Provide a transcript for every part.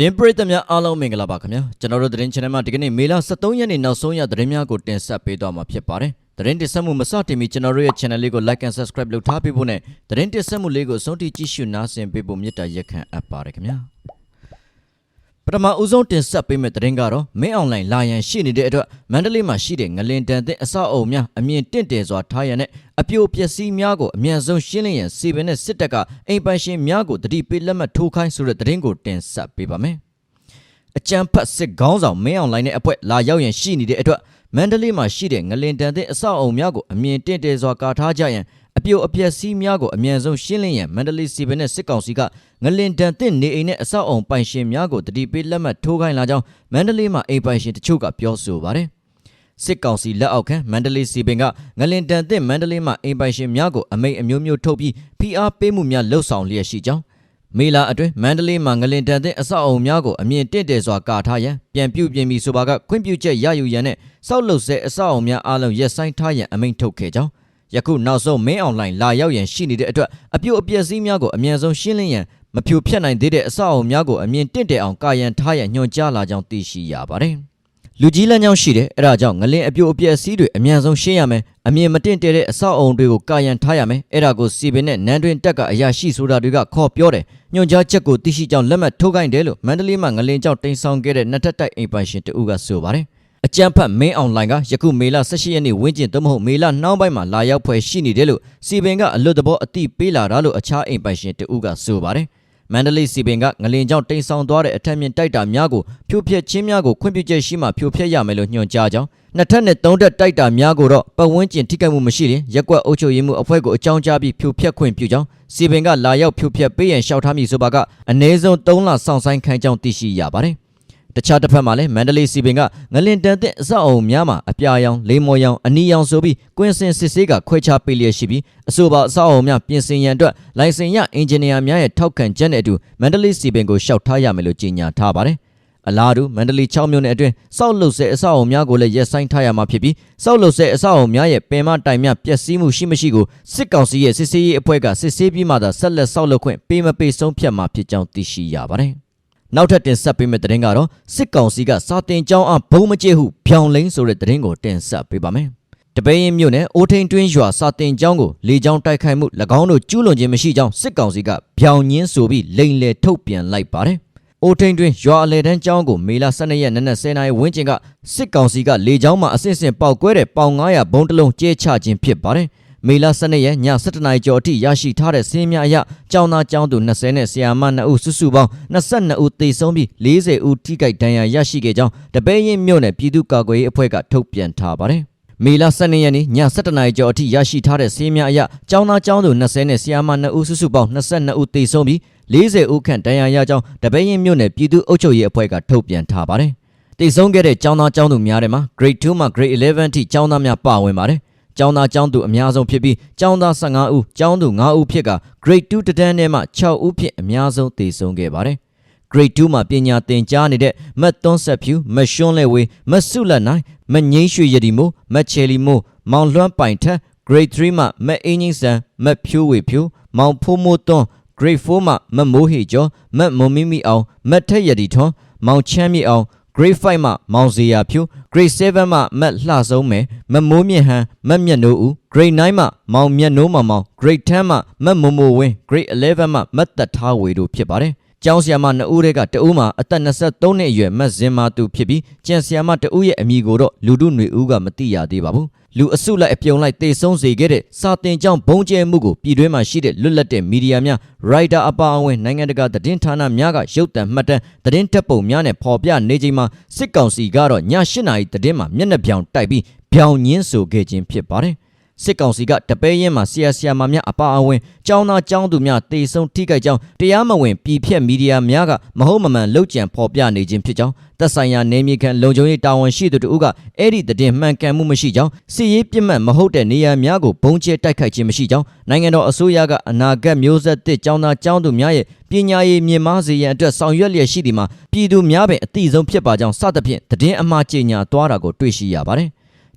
သတင်းပရိသတ်များအားလုံးမင်္ဂလာပါခင်ဗျာကျွန်တော်တို့သတင်း channel မှာဒီကနေ့မေလ23ရက်နေ့နောက်ဆုံးရသတင်းများကိုတင်ဆက်ပေးသွားမှာဖြစ်ပါတယ်သတင်းတင်ဆက်မှုမစတင်မီကျွန်တော်တို့ရဲ့ channel လေးကို like and subscribe လုပ်ထားပေးဖို့နဲ့သတင်းတင်ဆက်မှုလေးကိုအဆုံးထိကြည့်ရှုနားဆင်ပေးဖို့မေတ္တာရက်ခံအပ်ပါတယ်ခင်ဗျာ ပထမဦးဆုံးတင်ဆက်ပေးမယ့်သတင်းကတော့မင်းအွန်လိုင်းလာရန်ရှိနေတဲ့အတွက်မန္တလေးမှာရှိတဲ့ငလင်တန်တဲ့အဆောက်အအုံများအမြင့်တင့်တယ်စွာထားရန်နဲ့အပြိုပျက်စီးများကိုအမြန်ဆုံးရှင်းလင်းရန်စီပင်နဲ့စစ်တပ်ကအိမ်ပိုင်ရှင်များကိုတတိပေးလက်မှတ်ထိုးခိုင်းဆိုတဲ့သတင်းကိုတင်ဆက်ပေးပါမယ်။အကြံဖတ်စစ်ခေါင်းဆောင်မင်းအောင်လှိုင်နဲ့အဖွဲ့လာရောက်ရင်ရှိနေတဲ့အတွက်မန္တလေးမှာရှိတဲ့ငလင်တန်တဲ့အဆောက်အအုံများကိုအမြင်တင့်တယ်စွာကာထားကြရန် အပြိုအပျက်စီးများကိုအမြန်ဆုံးရှင်းလင်းရန်မန္တလေးစီပင်နဲ့စစ်ကောင်စီကငလင်တန်တဲ့နေအိမ်နဲ့အဆောက်အအုံပိုင်ရှင်များကိုတတိပေးလက်မှတ်ထိုးခိုင်းလာကြောင်းမန္တလေးမှာအိမ်ပိုင်ရှင်တချို့ကပြောဆိုပါတယ်။စစ်ကောင်စီလက်အောက်ခံမန္တလေးစီပင်ကငလင်တန်တဲ့မန္တလေးမှာအိမ်ပိုင်ရှင်များကိုအမိန့်အမျိုးမျိုးထုတ်ပြီးဖိအားပေးမှုများလှုပ်ဆောင်လျက်ရှိကြောင်းမေလာအတွင်းမန္တလေးမှာငလင်တန်တဲ့အဆောက်အုံများကိုအမြင့်တင့်တယ်စွာကာထားရန်ပြန်ပြုပြင်ပြီးဆိုပါကခွင့်ပြုချက်ရယူရန်နဲ့စောက်လုပ်ဆဲအဆောက်အုံများအားလုံးရပ်ဆိုင်းထားရန်အမိန့်ထုတ်ခဲ့ကြောင်း ယခုနောက်ဆုံးမင်းအွန်လိုင်းလာရောက်ရန်ရှိနေတဲ့အတွက်အပြုတ်အပျက်စီးများကိုအမြန်ဆုံးရှင်းလင်းရန်မဖြိုဖျက်နိုင်သေးတဲ့အဆောက်အုံများကိုအမြင့်တင့်တယ်အောင်ကာရန်ထားရန်ညွှန်ကြားလာကြောင်းသိရှိရပါတယ်။လူကြီးလမ်းကြောင်းရှိတယ်အဲ့ဒါကြောင့်ငလင်အပြိုအပျက်အစီးတွေအမြန်ဆုံးရှင်းရမယ်အမြင်မတင့်တယ်တဲ့အဆောက်အုံတွေကိုကာယံထားရမယ်အဲ့ဒါကိုစီပင်နဲ့နန်းတွင်တက်ကအရာရှိဆိုတာတွေကခေါ်ပြောတယ်ညွှန်ကြားချက်ကိုသိရှိကြောင်းလက်မှတ်ထိုးခိုင်းတယ်လို့မန္တလေးမှာငလင်ကြောင့်တင်ဆောင်ခဲ့တဲ့နှစ်ထပ်တိုက်အိမ်ပိုင်ရှင်တဦးကဆိုပါတယ် အကြံဖတ်မင်းအွန်လိုင်းကယခုမေလ18ရက်နေ့ဝင်းကျင်သို့မဟုတ်မေလနှောင်းပိုင်းမှာလာရောက်ဖွယ်ရှိနေတယ်လို့စီပင်ကအလွတ်တဘောအတိပေးလာတာလို့အခြားအိမ်ပိုင်ရှင်တဦးကဆိုပါတယ်မန္တလေးစီပင်ကငလင်ကြောင့်တိမ်ဆောင်သွားတဲ့အထက်မြင့်တိုက်တာများကိုဖြိုဖျက်ခြင်းများကိုခွင့်ပြုချက်ရှိမှဖြိုဖျက်ရမယ်လို့ညွှန်ကြားကြောင်းနှစ်ထပ်နဲ့သုံးထပ်တိုက်တာများကိုတော့ပတ်ဝန်းကျင်ထိခိုက်မှုမရှိရင်ရက်ကွက်အုပ်ချုပ်ရေးမှုအဖွဲ့ကိုအကြောင်းကြားပြီးဖြိုဖျက်ခွင့်ပြုကြောင်းစီပင်ကလာရောက်ဖြိုဖျက်ပေးရန်လျှောက်ထားမည်ဆိုပါကအနည်းဆုံး3လစောင့်ဆိုင်းခိုင်းကြောင်းသိရှိရပါတယ် တခြားတစ်ဖက်မှာလည်းမန္တလေးစီပင်ကငလင်တန်တဲ့အဆောက်အုံများမှာအပြာရောင်လေးမော်ရောင်အနီရောင်ဆိုပြီးကွင်းစင်စစ်ဆေးကခွဲခြားပေးလျက်ရှိပြီးအဆိုပါအဆောက်အုံများပြင်ဆင်ရန်အတွက်လိုင်စင်ရအင်ဂျင်နီယာများရဲ့ထောက်ခံချက်နဲ့အတူမန္တလေးစီပင်ကိုလျှောက်ထားရမယ်လို့ကြေညာထားပါတယ်အလားတူမန္တလေး6မြို့နယ်အတွင်းစောက်လုပ်ဆဲအဆောက်အုံများကိုလည်းရပ်ဆိုင်းထားရမှာဖြစ်ပြီးစောက်လုပ်ဆဲအဆောက်အုံများရဲ့ပင်မတိုင်များပျက်စီးမှုရှိမရှိကိုစစ်ကောင်စီရဲ့စစ်ဆေးရေးအဖွဲ့ကစစ်ဆေးပြီးမှသာဆက်လက်ဆောက်လုပ်ခွင့်ပေးမပေးဆုံးဖြတ်မှာဖြစ်ကြောင်းသိရှိရပါတယ်။ နောက်ထပ်တင်ဆက်ပေးမယ့်သတင်းကတော့စစ်ကောင်စီကစာတင်ကြောင်းအားဘုံမကျဟုဖြောင်လိန်ဆိုတဲ့သတင်းကိုတင်ဆက်ပေးပါမယ်။တပင်းရင်မြို့နယ်အိုထိန်တွင်းရွာစာတင်ကျောင်းကိုလေကြောင်းတိုက်ခိုက်မှု၎င်းတို့ကျူးလွန်ခြင်းမရှိကြောင်းစစ်ကောင်စီကဗျောင်ညင်းဆိုပြီးလိန်လေထုတ်ပြန်လိုက်ပါတယ်။အိုထိန်တွင်ရွာအလဲတန်းကျောင်းကိုမေလ12ရက်နနက်10:00နာရီဝန်းကျင်ကစစ်ကောင်စီကလေကြောင်းမှအစစ်အစင်ပေါက်ကွဲတဲ့ပေါင်900ဘုံတစ်လုံးကျဲချခြင်းဖြစ်ပါတယ်။ မေလ12ရက်ည7:00နာရီကျော်အထိရရှိထားတဲ့စင်းများအရကျောင်းသားကျောင်းသူ20နဲ့ဆရာမ2ဦးစုစုပေါင်း22ဦးသေဆုံးပြီး40ဦးထိခိုက်ဒဏ်ရာရရှိခဲ့ကြောင်းတပဲရင်မြို့နယ်ပြည်သူ့ကာကွယ်ရေးအဖွဲ့ကထုတ်ပြန်ထားပါတယ်။မေလ12ရက်နေ့ည7:00နာရီကျော်အထိရရှိထားတဲ့စီးများအရကျောင်းသားကျောင်းသူ20နဲ့ဆရာမ2ဦးစုစုပေါင်း22ဦးသေဆုံးပြီး40ဦးခန့်ဒဏ်ရာရကြောင်းတပဲရင်မြို့နယ်ပြည်သူ့အုပ်ချုပ်ရေးအဖွဲ့ကထုတ်ပြန်ထားပါတယ်။တိတ်ဆုံးခဲ့တဲ့ကျောင်းသားကျောင်းသူများထဲမှာ Grade 2မှ Grade 11ထိကျောင်းသားများပါဝင်ပါတယ်။ ကျောင်းသားကျောင်းသူအများဆုံးဖြစ်ပြီးကျောင်းသား15ဦးကျောင်းသူ9ဦးဖြစ်က Grade 2တန်းထဲမှ6ဦးဖြစ်အများဆုံးသေဆုံးခဲ့ပါတယ်။ Grade 2မှာပညာသင်ကြားနေတဲ့မတ်သွန်းဆက်ဖြူမရှွန်းလဲဝေးမဆုလက်နိုင်မငိမ့်ရွှေရည်ဒီမိုမချယ်လီမိုမောင်လွှမ်းပိုင်ထက် Grade 3မှာမအင်းကြီးစံမဖြိုးဝေဖြိုးမောင်ဖိုးမိုးသွန်း Grade 4မှာမမိုးဟေကျော်မမုံမီမီအောင်မထက်ရည်ဒီထွန်းမောင်ချမ်းမြေအောင် Grade 5မှာမောင်ဇေယျဖြူ Grade 7မှာမတ်လှဆုံးမယ်မမိုးမြင့်ဟန်မတ်မြတ်နိုးဦး Grade 9မှာမောင်မြတ်နိုးမောင်မောင် Grade 10မှာမတ်မိုမိုဝင်း Grade 11မှာမတ်သက်ထားဝေတို့ဖြစ်ပါတယ် ကျောင်းဆရာမ2ဦးတည်းကတဦးမှာအသက်23နှစ်အရွယ်မတ်ဇင်မာသူဖြစ်ပြီးကျန်ဆရာမ2ဦးရဲ့အမည်ကိုတော့လူတို့ຫນွေဦးကမသိရသေးပါဘူးလူအစုလိုက်အပြုံလိုက်တေဆုံးစေခဲ့တဲ့စာတင်ကျောင်းဘုံကျဲမှုကိုပြည်တွင်းမှာရှိတဲ့လွတ်လပ်တဲ့မီဒီယာများရိုက်တာအပါအဝင်နိုင်ငံတကာသတင်းဌာနများကရုပ်သံမှတ်တမ်းသတင်းတပ်ပုံများနဲ့ဖော်ပြနေချိန်မှာစစ်ကောင်စီကတော့ည8နာရီသတင်းမှာမျက်နှာပြောင်တိုက်ပြီးပြောင်ညင်းဆိုခဲ့ခြင်းဖြစ်ပါတယ် စစ်ကောင်စီကတပဲရင်မှာဆီယာဆီယာမာများအပါအဝင်ចောင်းသားចောင်းသူများတေဆုံးထိခိုက်ကြောင်းတရားမဝင်ပြည်ဖြတ်မီဒီယာများကမဟုတ်မမှန်လှုပ်ကြံဖော်ပြနေခြင်းဖြစ်ကြောင်းသက်ဆိုင်ရာနေမြေခံလုံခြုံရေးတာဝန်ရှိသူတို့ကအဲ့ဒီတည်မှန်ကန်မှုမရှိကြောင်းစစ်ရေးပြစ်မှတ်မဟုတ်တဲ့နေရာများကိုဘုံကျဲတိုက်ခိုက်ခြင်းမရှိကြောင်းနိုင်ငံတော်အစိုးရကအနာဂတ်မျိုးဆက်သစ်ចောင်းသားចောင်းသူများရဲ့ပညာရေးမြင့်မားစေရန်အတွက်ဆောင်ရွက်လျက်ရှိသည်မှာပြည်သူများပင်အတိအဆုံးဖြစ်ပါကြောင်းစသဖြင့်တည်င်းအမှားကြေညာသွားတာကိုတွေ့ရှိရပါတယ်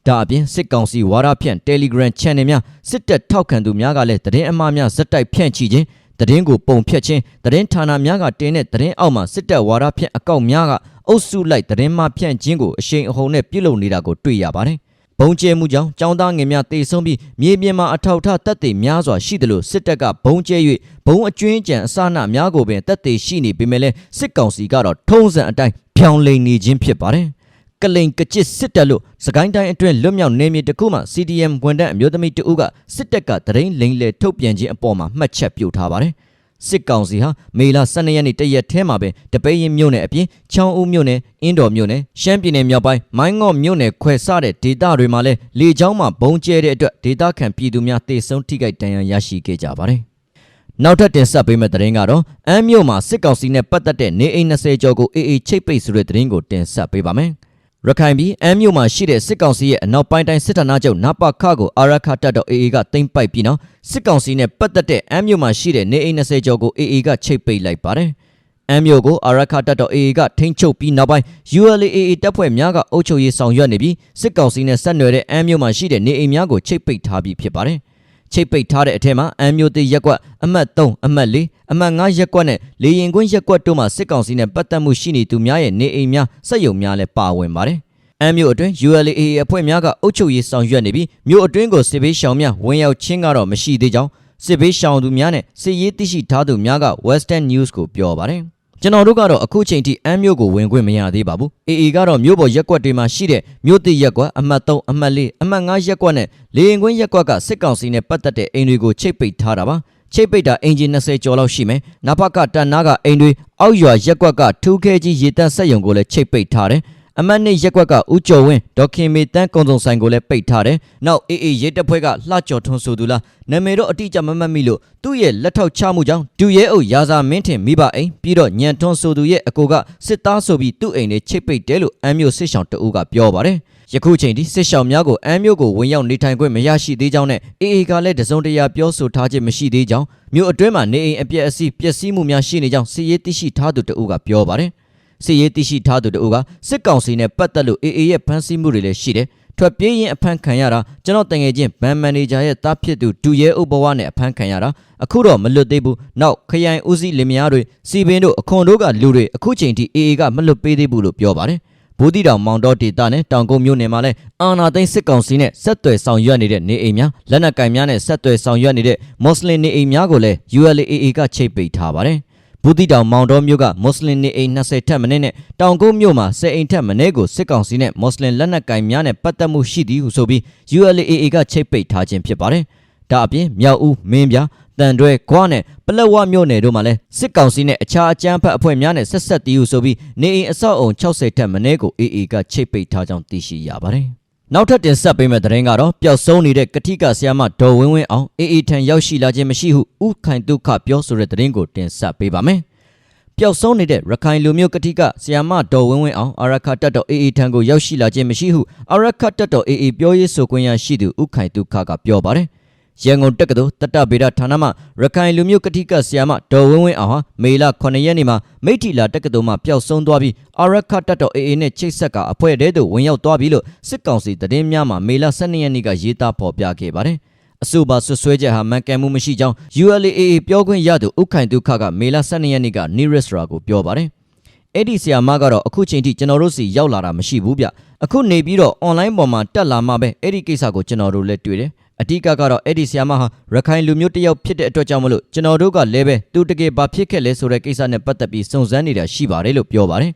ဒါအပြင်စစ်ကောင်စီဝါဒဖြန့် Telegram Channel များစစ်တပ်ထောက်ခံသူများကလည်းသတင်းအမှားများဇက်တိုက်ဖြန့်ချီခြင်းသတင်းကိုပုံဖြတ်ခြင်းသတင်းဌာနများကတင်တဲ့သတင်းအောက်မှာစစ်တပ်ဝါဒဖြန့်အကောင့်များကအုပ်စုလိုက်သတင်းမှဖြန့်ခြင်းကိုအရှိန်အဟုန်နဲ့ပြုလုပ်နေတာကိုတွေ့ရပါတယ်။ဘုံကျဲမှုကြောင့်ចောင်းသားငယ်များတေဆုံးပြီးမြေပြင်မှာအထောက်အထားတပ်တွေများစွာရှိတယ်လို့စစ်တပ်ကဘုံကျဲ၍ဘုံအကျွင်းကြံအစအနများကိုပင်တပ်တွေရှိနေပေမဲ့လည်းစစ်ကောင်စီကတော့ထုံးစံအတိုင်းဖြောင်းလိန်နေခြင်းဖြစ်ပါတယ်။ ကလိန်ကကြစ်စစ်တပ်လို့စကိုင်းတိုင်းအတွင်းလွတ်မြောက်နေမြေတစ်ခုမှ CDM ဝန်ထမ်းအမျိုးသမီးတဦးကစစ်တပ်ကတရင်လိန်လေထုတ်ပြန်ခြင်းအပေါ်မှာမှတ်ချက်ပြုထားပါတယ်။စစ်ကောင်စီဟာမေလ12ရက်နေ့တရက်ထဲမှာပဲတပိတ်ရင်မြို့နယ်အပြင်ချောင်းဦးမြို့နယ်အင်းတော်မြို့နယ်ရှမ်းပြည်နယ်မြောက်ပိုင်းမိုင်းငေါ့မြို့နယ်ခွဲဆတဲ့ဒေသတွေမှာလည်းလေကြောင်းမှဘုံကျဲတဲ့အတွက်ဒေသခံပြည်သူများတေဆုံးထိခိုက်ဒဏ်ရာရရှိခဲ့ကြပါတယ်။နောက်ထပ်တင်ဆက်ပေးမယ့်သတင်းကတော့အမ်းမြို့မှာစစ်ကောင်စီနဲ့ပတ်သက်တဲ့နေအိမ်20ကျော်ကိုအေအေချိတ်ပိတ်ဆိုတဲ့သတင်းကိုတင်ဆက်ပေးပါမယ်။ ရခိုင်ပြည်အမ်းမြို့မှာရှိတဲ့စစ်ကောင်စီရဲ့အနောက်ပိုင်းတိုင်းစစ်ဌာနချုပ်နပခကိုအာရခတပ်တော်အေအေကတင်ပိုက်ပြီးနောက်စစ်ကောင်စီနဲ့ပတ်သက်တဲ့အမ်းမြို့မှာရှိတဲ့နေအိမ်20ကျော်ကိုအေအေကချိတ်ပိတ်လိုက်ပါတယ်။အမ်းမြို့ကိုအာရခတပ်တော်အေအေကထိန်းချုပ်ပြီးနောက်ပိုင်း ULAA တပ်ဖွဲ့များကအုပ်ချုပ်ရေးဆောင်ရွက်နေပြီးစစ်ကောင်စီနဲ့ဆက်နွယ်တဲ့အမ်းမြို့မှာရှိတဲ့နေအိမ်များကိုချိတ်ပိတ်ထားပြီးဖြစ်ပါတယ်။ ချိတ်ပိတ်ထားတဲ့အထက်မှာအမ်မျိုးသေးရက်ကွက်အမှတ်3အမှတ်4အမှတ်5ရက်ကွက်နဲ့လေရင်ကွင်းရက်ကွက်တို့မှာစစ်ကောင်စီနဲ့ပတ်သက်မှုရှိနေသူများရဲ့နေအိမ်များစက်ရုံများလည်းပါဝင်ပါတယ်။အမ်မျိုးအတွင်း ULAA အဖွဲ့များကအုပ်ချုပ်ရေးဆောင်ရွက်နေပြီးမြို့အတွင်းကိုစစ်ဘေးရှောင်များဝင်ရောက်ချင်းကတော့မရှိသေးကြောင်းစစ်ဘေးရှောင်သူများနဲ့စစ်ရေးသိရှိထားသူများက Western News ကိုပြောပါတယ်။ ကျွန်တော်တို့ကတော့အခုချိန်ထိအမ်းမြို့ကိုဝင်ခွင့်မရသေးပါဘူး။ AA ကတော့မြို့ပေါ်ရက်ကွက်တွေမှာရှိတဲ့မြို့သစ်ရက်ကွက်အမှတ်3အမှတ်4အမှတ်5ရက်ကွက်နဲ့လေရင်ကွင်းရက်ကွက်ကစစ်ကောင်စီနဲ့ပတ်သက်တဲ့အိမ်တွေကိုချိတ်ပိတ်ထားတာပါ။ချိတ်ပိတ်တာအင်ဂျင်20ကျော်လောက်ရှိမယ်။နဖကတန်နာကအိမ်တွေအောက်ရွာရက်ကွက်ကထူးခဲကြီးရေတန့်ဆက်ယုံကိုလည်းချိတ်ပိတ်ထားတယ်။ အမတ်နှစ်ရက်ကွက်ကဦးကျော်ဝင်းဒေါက်ခင်မေတန်းကုံစုံဆိုင်ကိုလည်းပိတ်ထားတယ်။နောက်အေးအေးရဲတပ်ဖွဲ့ကလှကျော်ထွန်းဆိုသူလားနာမည်တော့အတိအကျမမှတ်မိလို့သူ့ရဲ့လက်ထောက်ချမှုကြောင့်ဒူရဲအုပ်ရာဇာမင်းထင်မိဘအိမ်ပြီးတော့ညံထွန်းဆိုသူရဲ့အကိုကစစ်သားဆိုပြီးသူ့အိမ်နဲ့ချိတ်ပိတ်တယ်လို့အမ်းမျိုးစစ်ဆောင်တအူးကပြောပါတယ်။ယခုချိန်ထိစစ်ဆောင်များကိုအမ်းမျိုးကိုဝင်ရောက်နေထိုင်ခွင့်မရရှိသေးကြောင်းနဲ့အေအေကလည်းတစုံတရာပြောဆိုထားခြင်းမရှိသေးကြောင်းမြို့အတွင်းမှာနေအိမ်အပြက်အစီးပျက်စီးမှုများရှိနေကြောင်းစစ်ရေးသိရှိထားသူတအူးကပြောပါတယ်။ စစ်ရေးသိရှိထားသူတို့ကစစ်ကောင်စီနဲ့ပတ်သက်လို့အေအေရဲ့ဖမ်းဆီးမှုတွေလည်းရှိတယ်။ထွက်ပြေးရင်အဖမ်းခံရတာကျွန်တော်တငယ်ချင်းဘန်မန်နေဂျာရဲ့တားဖြစ်သူဒူရဲဥပဝနဲ့အဖမ်းခံရတာအခုတော့မလွတ်သေးဘူး။နောက်ခရိုင်ဦးစီးလင်မယားတွေစီပင်တို့အခွန်တို့ကလူတွေအခုချိန်ထိအေအေကမလွတ်ပေးသေးဘူးလို့ပြောပါတယ်။ဘူးတီတောင်မောင်တော်ဒေတာနဲ့တောင်ကုန်းမြို့နယ်မှာလည်းအာနာသိန်းစစ်ကောင်စီနဲ့ဆက်သွယ်ဆောင်ရွက်နေတဲ့နေအိမ်များလက်နက်ကင်များနဲ့ဆက်သွယ်ဆောင်ရွက်နေတဲ့မွတ်စလင်နေအိမ်များကိုလည်း ULAA ကချိတ်ပိတ်ထားပါတယ်။ ဘူးတီတောင်မောင်တော်မြို့ကမွတ်စလင်နေအိမ်20ထက်မနည်းနဲ့တောင်ကုန်းမြို့မှာ10အိမ်ထက်မနည်းကိုစစ်ကောင်စီနဲ့မွတ်စလင်လက်နက်ကင်များနဲ့ပတ်သက်မှုရှိသည်ဟုဆိုပြီး ULAA ကချိတ်ပိတ်ထားခြင်းဖြစ်ပါတယ်။ဒါအပြင်မြောက်ဦးမင်းပြတန်တွဲခွားနဲ့ပလက်ဝမြို့နယ်တို့မှာလည်းစစ်ကောင်စီနဲ့အခြားအကြမ်းဖက်အဖွဲ့များနဲ့ဆက်ဆက်တည်ဟုဆိုပြီးနေအိမ်အဆောက်အုံ60ထက်မနည်းကို AA ကချိတ်ပိတ်ထားကြောင်းသိရှိရပါတယ်။ နောက်ထပ်တင်ဆက်ပေးမယ့်သတင်းကတော့ပျောက်ဆုံးနေတဲ့ကတိကဆရာမဒေါ်ဝင်းဝင်းအောင်အေအေထံရောက်ရှိလာခြင်းမရှိဟုဥခိုင်ဒုက္ခပြောဆိုတဲ့သတင်းကိုတင်ဆက်ပေးပါမယ်။ပျောက်ဆုံးနေတဲ့ရခိုင်လူမျိုးကတိကဆရာမဒေါ်ဝင်းဝင်းအောင်အာရခတ်တော်အေအေထံကိုရောက်ရှိလာခြင်းမရှိဟုအာရခတ်တော်အေအေပြောရေးဆိုခွင့်ရရှိသူဥခိုင်ဒုက္ခကပြောပါတယ်။ ရန်ကုန်တက္ကသိုလ်တတဗေဒဌာနမှရခိုင်လူမျိုးကတိကဆရာမဒေါ်ဝင်းဝင်းအောင်ဟာမေလ9ရက်နေ့မှာမိထီလာတက္ကသိုလ်မှပျောက်ဆုံးသွားပြီးအာရခတ်တော်အေအေနဲ့ချိတ်ဆက်ကအဖွဲတဲသို့ဝင်ရောက်သွားပြီလို့စစ်ကောင်စီသတင်းများမှာမေလ12ရက်နေ့ကရေးသားဖော်ပြခဲ့ပါတယ်။အဆိုပါဆွဆွဲချက်ဟာမှန်ကန်မှုမရှိကြောင်း ULAA ပြောခွင့်ရသူဥခိုင်ဒုက္ခကမေလ12ရက်နေ့က News ရာကိုပြောပါတယ်။အဲ့ဒီဆီယာမကတော့အခုချိန်ထိကျွန်တော်တို့စီရောက်လာတာမရှိဘူးဗျအခုနေပြီးတော့ online ပေါ်မှာတက်လာမှပဲအဲ့ဒီကိစ္စကိုကျွန်တော်တို့လည်းတွေ့တယ် အဓိကကတော့အဲ့ဒီဆီယာမဟာရခိုင်လူမျိုးတစ်ယောက်ဖြစ်တဲ့အတွက်ကြောင့်မလို့ကျွန်တော်တို့ကလည်းပဲသူတကယ်ဘာဖြစ်ခဲ့လဲဆိုတဲ့ကိစ္စနဲ့ပတ်သက်ပြီးစုံစမ်းနေတာရှိပါတယ်လို့ပြောပါတယ်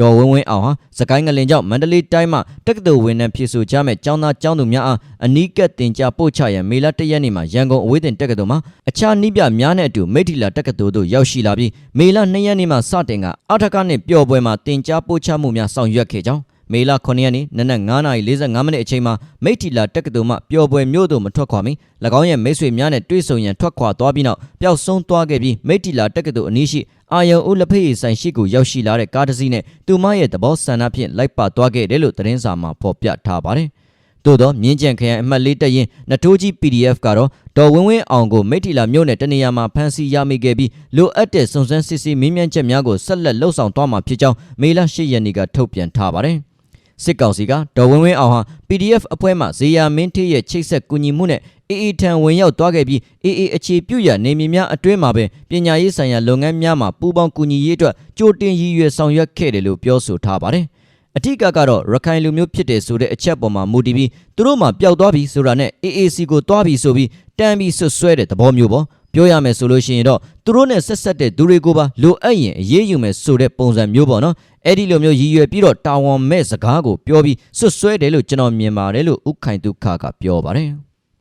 ဒေါ်ဝင်းဝင်းအောင်ဟာစကိုင်းငလင်ကြောင့်မန္တလေးတိုင်းမှာတက္ကသိုလ်ဝင်နှံဖြစ်ဆိုကြမဲ့ကျောင်းသားကျောင်းသူများအားအနီးကပ်တင် जा ပို့ချရန်မေလ၁ရက်နေ့မှာရန်ကုန်အဝေးတင်တက္ကသိုလ်မှာအခြားနှီးပြများနဲ့အတူမိထီလာတက္ကသိုလ်တို့ရောက်ရှိလာပြီးမေလ၂ရက်နေ့မှာစတင်ကအထက်ကနဲ့ပျော်ပွဲမှာတင် जा ပို့ချမှုများဆောင်ရွက်ခဲ့ကြောင်း မေလ9ရက်နေ့နနက်9:45မိနစ်အချိန်မှာမိထီလာတက္ကသိုလ်မှပျော်ပွဲမြို့သို့မထွက်ခွာမီ၎င်းရဲ့မိတ်ဆွေများနဲ့တွေ့ဆုံရန်ထွက်ခွာသွားပြီးနောက်ပျောက်ဆုံးသွားခဲ့ပြီးမိထီလာတက္ကသိုလ်အနီးရှိအာယုံဦးလက်ဖက်ရည်ဆိုင်ရှိကိုရောက်ရှိလာတဲ့ကားတစ်စီးနဲ့သူမရဲ့သဘောဆန္ဒဖြင့်လိုက်ပါသွားခဲ့တယ်လို့သတင်းစာမှာဖော်ပြထားပါတယ်။သို့သောမြင်းကြံခရိုင်အမှတ်လေးတရင်နတိုးကြီး PDF ကတော့ဒေါ်ဝင်းဝင်းအောင်ကိုမိထီလာမြို့နယ်တနေရာမှာဖမ်းဆီးရမိခဲ့ပြီးလိုအပ်တဲ့စုံစမ်းစစ်ဆေးမင်းမြန်းချက်များကိုဆက်လက်လှုပ်ဆောင်သွားမှာဖြစ်ကြောင်းမေလ10ရက်နေ့ကထုတ်ပြန်ထားပါတယ်။ စစ်ကောင်စီကဒေါ်ဝင်းဝင်းအောင်ဟာ PDF အဖွဲ့မှဇေယျမင်းထေးရဲ့ချိတ်ဆက်ကူညီမှုနဲ့အေအေထံဝင်ရောက်သွားခဲ့ပြီးအေအေအခြေပြုရနေမည်များအတွင်းမှာပင်ပညာရေးဆိုင်ရာလုပ်ငန်းများမှာပူးပေါင်းကူညီရေးအတွက်ကြိုတင်ရည်ရွယ်ဆောင်ရွက်ခဲ့တယ်လို့ပြောဆိုထားပါတယ်။အထက်ကကတော့ရခိုင်လူမျိုးဖြစ်တယ်ဆိုတဲ့အချက်ပေါ်မှာမူတည်ပြီးသူတို့မှပျောက်သွားပြီဆိုတာနဲ့ AAC ကိုသွားပြီဆိုပြီးတန်းပြီးဆွတ်ဆွဲတဲ့သဘောမျိုးပေါ့ ပြောရမယ်ဆိုလို့ရှိရင်တော့သူတို့နဲ့ဆက်ဆက်တဲ့သူတွေကိုပါလိုအပ်ရင်အေးအေးယူမယ်ဆိုတဲ့ပုံစံမျိုးပေါ့နော်အဲ့ဒီလိုမျိုးရည်ရွယ်ပြီးတော့တာဝန်မဲ့စကားကိုပြောပြီးဆွတ်ဆွဲတယ်လို့ကျွန်တော်မြင်ပါတယ်လို့ဥခိုင်ဒုက္ခကပြောပါတယ်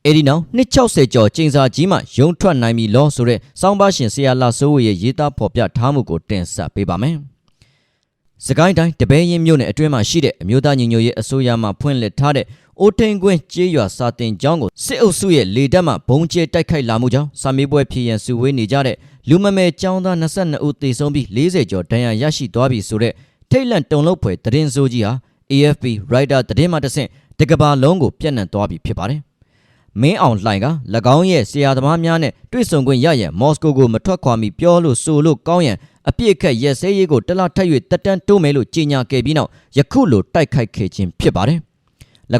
အဲ့ဒီနောက်260ကျော်ကျင်းစာကြီးမှရုံထွက်နိုင်ပြီလောဆိုတဲ့စောင်းပါရှင်ဆရာလာစိုးဝေရဲ့ရေးသားဖော်ပြထားမှုကိုတင်ဆက်ပေးပါမယ်။စကိုင်းတိုင်းတပည့်ရင်မြို့နယ်အတွင်းမှာရှိတဲ့အမျိုးသားညီညွတ်ရေးအစိုးရမှဖွင့်လှစ်ထားတဲ့ အိုးထိန်ကွင်းကျေးရွာစာတင်ကျောင်းကိုစစ်အုပ်စုရဲ့လေတပ်မှဘုံကျဲတိုက်ခိုက်လာမှုကြောင့်စာမေးပွဲဖြစ်ရန်စုဝေးနေကြတဲ့လူမမဲကျောင်းသား22ဦးသေဆုံးပြီး40ကျော်ဒဏ်ရာရရှိသွားပြီဆိုတဲ့ထိတ်လန့်တုန်လှုပ်ဖွယ်သတင်းစိုးကြီးဟာ AFP Writer သတင်းမှတစ်ဆင့်တကဘာလုံးကိုပြန့်နှံ့သွားပြီဖြစ်ပါတယ်။မင်းအောင်လှိုင်က၎င်းရဲ့ဆရာသမားများနဲ့တွေ့ဆုံခွင့်ရရန်မော်စကိုကိုမထွက်ခွာမီပြောလို့ဆိုလို့ကောင်းရန်အပြစ်ခတ်ရက်စဲရေးကိုတလထပ်၍တက်တန်းတိုးမယ်လို့ကြေညာခဲ့ပြီးနောက်ယခုလိုတိုက်ခိုက်ခဲ့ခြင်းဖြစ်ပါတယ်။၎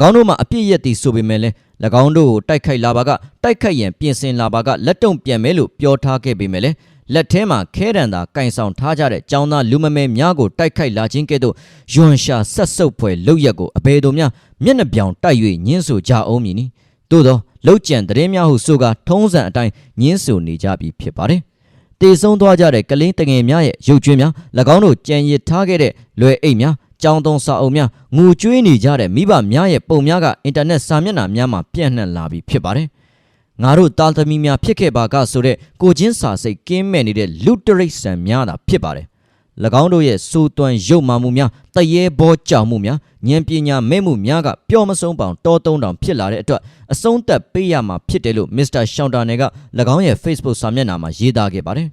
င်းတို့မှအပြစ်ရက်သည်ဆိုပေမဲ့လည်း၎င်းတို့ကိုတိုက်ခိုက်လာပါကတိုက်ခိုက်ရန်ပြင်ဆင်လာပါကလက်တုံပြန်မယ်လို့ပြောထားခဲ့ပေမဲ့လည်းလက်ထဲမှာခဲတံသာကင်ဆောင်ထားကြတဲ့ចောင်းသားလူမမဲများကိုတိုက်ခိုက်လာခြင်းကဲ့သို့ယွန်ရှာဆက်ဆုပ်ဖွယ်လောက်ရက်ကိုအဘယ်တို့များမျက်နှာပြောင်တိုက်၍ညင်းဆိုကြအောင်မည်နီသို့သောလောက်ကျန်သတင်းများဟုဆိုကထုံးစံအတိုင်းညင်းဆိုနေကြပြီဖြစ်ပါတယ်တေဆုံးသွားကြတဲ့ကလင်းတငယ်များရဲ့ရုပ်ကျွင်းများ၎င်းတို့ကြံရစ်ထားခဲ့တဲ့လွယ်အိတ်များ ကြောင်းသုံးစာအုပ်များငူကျွေးနေကြတဲ့မိဘများရဲ့ပုံများကအင်တာနက်စာမျက်နှာများမှာပြန့်နှံ့လာပြီဖြစ်ပါတယ်ငါတို့တာသမီများဖြစ်ခဲ့ပါကဆိုတဲ့ကိုချင်းစာစိတ်ကင်းမဲ့နေတဲ့လူတရိတ်ဆန်များတာဖြစ်ပါတယ်၎င်းတို့ရဲ့စိုးသွမ်းရုပ်မာမှုများတရေဘောကြောင်မှုများဉာဏ်ပညာမဲ့မှုများကပျော်မဆုံးပေါင်တောတုံးတောင်ဖြစ်လာတဲ့အတွက်အဆုံးသက်ပေးရမှာဖြစ်တယ်လို့မစ္စတာရှောင်းတာနယ်က၎င်းရဲ့ Facebook စာမျက်နှာမှာရေးသားခဲ့ပါတယ်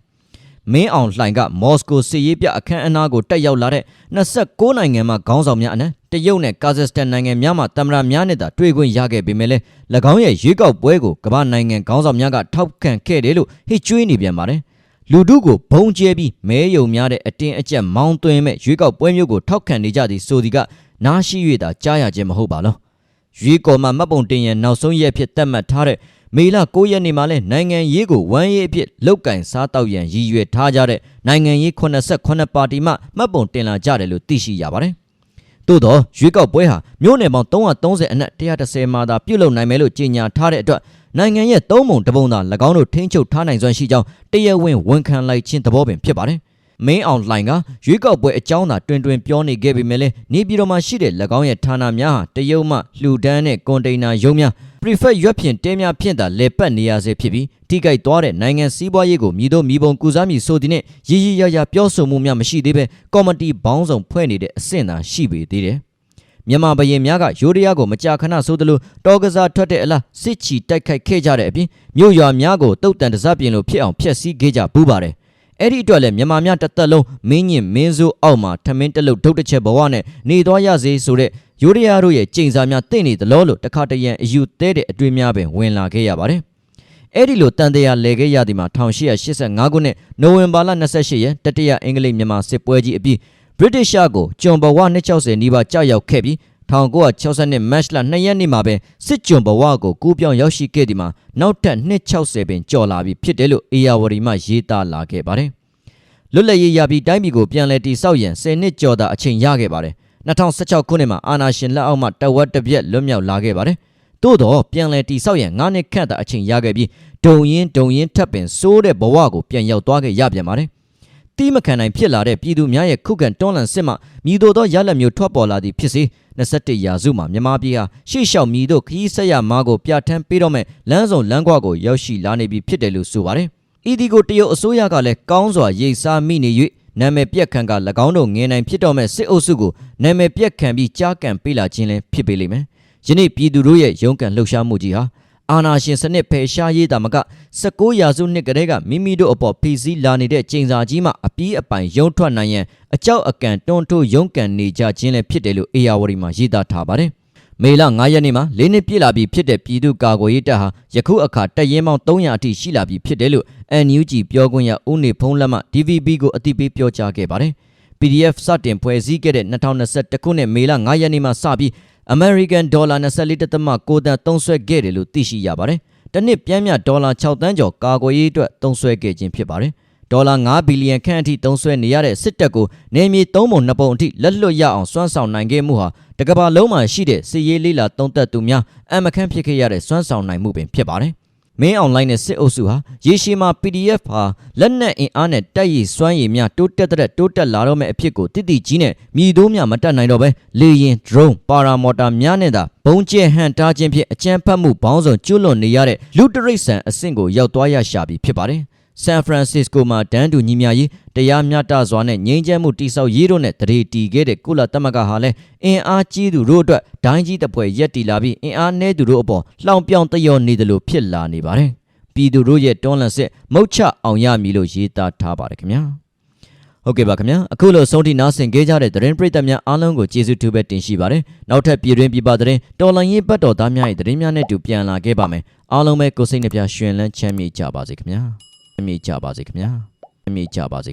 မင်းအောင်လှိုင်ကမော်စကိုစစ်ရေးပြအခမ်းအနားကိုတက်ရောက်လာတဲ့26နိုင်ငံမှခေါင်းဆောင်များအနက်တရုတ်နဲ့ကာဇက်စတန်နိုင်ငံများမှတမရများနဲ့သာတွေ့ခွင့်ရခဲ့ပေမဲ့လည်း၎င်းရဲ့ရွေးကောက်ပွဲကိုကမ္ဘာနိုင်ငံခေါင်းဆောင်များကထောက်ခံခဲ့တယ်လို့ဟစ်ကြွေးနေပြန်ပါတယ်လူထုကိုဘုံကျဲပြီးမဲယုံများတဲ့အတင်းအကျပ်မောင်းသွင်းမဲ့ရွေးကောက်ပွဲမျိုးကိုထောက်ခံနေကြသည်ဆိုသည်ကနားရှိ၍သာကြားရခြင်းမဟုတ်ပါလောရွေးကော်မှာမှတ်ပုံတင်ရန်နောက်ဆုံးရက်ဖြစ်သတ်မှတ်ထားတဲ့ မေလ9ရက်နေ့မှာလဲနိုင်ငံရေးကိုဝမ်းရေးအဖြစ်လောက်ကင်စားတောက်ရန်ရည်ရွယ်ထားကြတဲ့နိုင်ငံရေး89ပါတီမှမှတ်ပုံတင်လာကြတယ်လို့သိရှိရပါတယ်။သို့သောရွေးကောက်ပွဲဟာမြို့နယ်ပေါင်း330အနက်130မှာသာပြုလုပ်နိုင်မယ်လို့ကြေညာထားတဲ့အတွက်နိုင်ငံရဲ့သုံးပုံတစ်ပုံသာ၎င်းတို့ထိန်းချုပ်ထားနိုင်စွမ်းရှိကြောင်းတရားဝင်ဝန်ခံလိုက်ခြင်းသဘောပင်ဖြစ်ပါတယ်။မင်းအောင်လှိုင်ကရွေးကောက်ပွဲအကြောင်းသာတွင်တွင်ပြောနေခဲ့ပေမဲ့လည်းနေပြည်တော်မှာရှိတဲ့၎င်းရဲ့ဌာနများဟာတရုတ်မှလှူဒန်းတဲ့ကွန်တိန်နာရုံးများ prefect ရွက်ဖြင့်တဲများဖြင့်သာလေပတ်နေရစေဖြစ်ပြီးထိကြိုက်သွားတဲ့နိုင်ငံစည်းပွားရေးကိုမြည်တို့မြည်ပုံကူစားမည်ဆိုသည်နှင့်ရည်ရည်ရရပြောဆိုမှုများမရှိသေးပဲကော်မတီဘောင်းဆောင်ဖွဲ့နေတဲ့အဆင့်သာရှိပေသေးတယ်မြန်မာဘရင်များကယိုရီးယားကိုမကြာခဏဆိုသလိုတောကစားထွက်တဲ့အလားစစ်ချီတိုက်ခိုက်ခဲ့ကြတဲ့အပြင်မြို့ရွာများကိုတုတ်တန်တစပြင်လိုဖြစ်အောင်ဖျက်ဆီးခဲ့ကြပူးပါတယ် အဲ့ဒီအတွက်လည်းမြန်မာများတစ်သက်လုံးမင်းညင်မင်းစိုးအောက်မှာထမင်းတလုတ်ဒုတ်တစ်ချက်ဘဝနဲ့နေသွားရစေဆိုတဲ့ယိုရီးယားတို့ရဲ့ကြိမ်စာများတင့်နေသလိုလို့တခါတရံအယူသေးတဲ့အတွေ့များပင်ဝင်လာခဲ့ရပါတယ်။အဲ့ဒီလိုတန်တရားလဲခဲ့ရသည်မှာ1885ခုနှစ်နိုဝင်ဘာလ28ရက်တတိယအင်္ဂလိပ်မြန်မာစစ်ပွဲကြီးအပြီး British ကိုကျွန်ဘဝ260နီးပါးကြာရောက်ခဲ့ပြီး 1962မတ်လ2ရက်နေ့မှာပဲစစ်ကြုံဘဝကိုကူးပြောင်းရောက်ရှိခဲ့ဒီမှာနောက်ထပ်260ပင်ကျော်လာပြီဖြစ်တယ်လို့အေယာဝတီမှရေးသားလာခဲ့ပါတယ်။လွတ်လပ်ရေးရပြီးတိုင်းပြည်ကိုပြန်လည်တည်ဆောက်ရန်10နှစ်ကျော်သာအချိန်ရခဲ့ပါတယ်။2016ခုနှစ်မှာအာနာရှင်လက်အောက်မှတဝက်တစ်ပြက်လွတ်မြောက်လာခဲ့ပါတယ်။သို့တော့ပြန်လည်တည်ဆောက်ရန်9နှစ်ခန့်သာအချိန်ရခဲ့ပြီးဒုံရင်ဒုံရင်ထပ်ပင်စိုးတဲ့ဘဝကိုပြန်ရောက်သွားခဲ့ရပြန်ပါတယ်။ တီးမခံနိုင်ဖြစ်လာတဲ့ပြည်သူများရဲ့ခုခံတွန်းလှန်စစ်မှမြည်တို့သောရလက်မျိုးထွက်ပေါ်လာသည်ဖြစ်စေ21ရာစုမှာမြန်မာပြည်ဟာရှေ့လျှောက်မြည်တို့ခရီးဆက်ရမားကိုပြဋ္ဌာန်းပေးတော့မဲ့လမ်းဆောင်လမ်းကွာကိုရောက်ရှိလာနေပြီဖြစ်တယ်လို့ဆိုပါတယ်။ဤဒီကိုတရုတ်အစိုးရကလည်းကောင်းစွာရိတ်စားမိနေ၍နာမည်ပြက်ခံက၎င်းတို့ငင်နိုင်ဖြစ်တော့မဲ့စစ်အုပ်စုကိုနာမည်ပြက်ခံပြီးကြားကန်ပေးလာခြင်းလည်းဖြစ်ပေလိမ့်မယ်။ယနေ့ပြည်သူတို့ရဲ့ရုန်းကန်လှုပ်ရှားမှုကြီးဟာ အာနာရှင်စနစ်ဖယ်ရှားရေးတာမက16ရာစုနှစ်ကတည်းကမိမိတို့အပေါ်ဖိစီးလာနေတဲ့ကျိန်စာကြီးမှအပီးအပိုင်ရုံထွက်နိုင်ရန်အကြောက်အကန်တွန်းထိုးရုန်းကန်နေကြခြင်းလည်းဖြစ်တယ်လို့အေယာဝတီမှာရေးသားထားပါတယ်။မေလ9ရက်နေ့မှာ၄နှစ်ပြည့်လာပြီဖြစ်တဲ့ပြည်သူ့ကာကွယ်ရေးတပ်ဟာယခုအခါတပ်ရင်းပေါင်း300အထိရှိလာပြီဖြစ်တယ်လို့ NUG ပြောခွင့်ရဦးနေဖုံးလက်မှ DVB ကိုအသိပေးပြောကြားခဲ့ပါတယ်။ PDF စတင်ဖွဲ့စည်းခဲ့တဲ့2021ခုနှစ်မေလ9ရက်နေ့မှစပြီး American Dollar 24.9တန်သုံးစွဲခဲ့တယ်လို့သိရှိရပါတယ်။တစ်နှစ်ပြန်မြဒေါ်လာ6တန်းကျော်ကာကွယ်ရေးအတွက်သုံးစွဲခဲ့ခြင်းဖြစ်ပါတယ်။ဒေါ်လာ9ဘီလီယံခန့်အထိသုံးစွဲနေရတဲ့စစ်တပ်ကိုနေမြေ3ပုံ2ပုံအထိလက်လွတ်ရအောင်စွမ်းဆောင်နိုင်ခဲ့မှုဟာတကမ္ဘာလုံးမှာရှိတဲ့စစ်ရေးလေးလာသုံးသက်သူများအမခန့်ဖြစ်ခဲ့ရတဲ့စွမ်းဆောင်နိုင်မှုပင်ဖြစ်ပါတယ်။ မင်းအွန်လိုင်းနဲ့စစ်အုပ်စုဟာရေရှည်မှာ PDF ဟာလက်နက်အင်အားနဲ့တိုက်ရည်စွမ်းရည်များတိုးတက်တဲ့တိုးတက်လာတော့မယ့်အဖြစ်ကိုတိတိကြီးနဲ့မြည်တိုးများမတက်နိုင်တော့ပဲလေရင် drone ပါရာမော်တာများနဲ့သာဘုံကျဲဟန်တားခြင်းဖြင့်အကြမ်းဖက်မှုဘောင်းဆောင်ကျွလွန်နေရတဲ့လူတရိတ်ဆန်အဆင့်ကိုရောက်သွားရရှာပြီဖြစ်ပါတယ် ဆန်ဖရန်စစ္စကိုမှာတန်းတူညီမျှရေးတရားမျှတစွာနဲ့ငြိမ်းချမ်းမှုတိဆောက်ရေးတို့နဲ့တရေတီခဲ့တဲ့ကုလသမဂ္ဂဟာလည်းအင်အားကြီးသူတို့အတွက်ဒိုင်းကြီးတစ်ပွဲရက်တီလာပြီးအင်အားနည်းသူတို့အပေါ်လှောင်ပြောင်တယောနေတယ်လို့ဖြစ်လာနေပါတယ်။ပြည်သူတို့ရဲ့တွန်းလှန်စစ်မုတ်ချအောင်ရမည်လို့ရေးသားထားပါတယ်ခင်ဗျာ။ဟုတ်ကဲ့ပါခင်ဗျာအခုလိုဆုံးထိနားဆင်ကြကြတဲ့သတင်းပရိသတ်များအားလုံးကိုကျေးဇူးတူပဲတင်ရှိပါတယ်နောက်ထပ်ပြည်တွင်းပြည်ပသတင်းတော်လိုင်းရေးပတ်တော်သားများရဲ့သတင်းများနဲ့တူပြန်လာခဲ့ပါမယ်အားလုံးပဲကိုယ်စိတ်နှပြရှင်လန်းချမ်းမြေ့ကြပါစေခင်ဗျာချ မ်းမြေ့ကြပါစေခင်ဗျာချမ်းမြေ့ကြပါစေ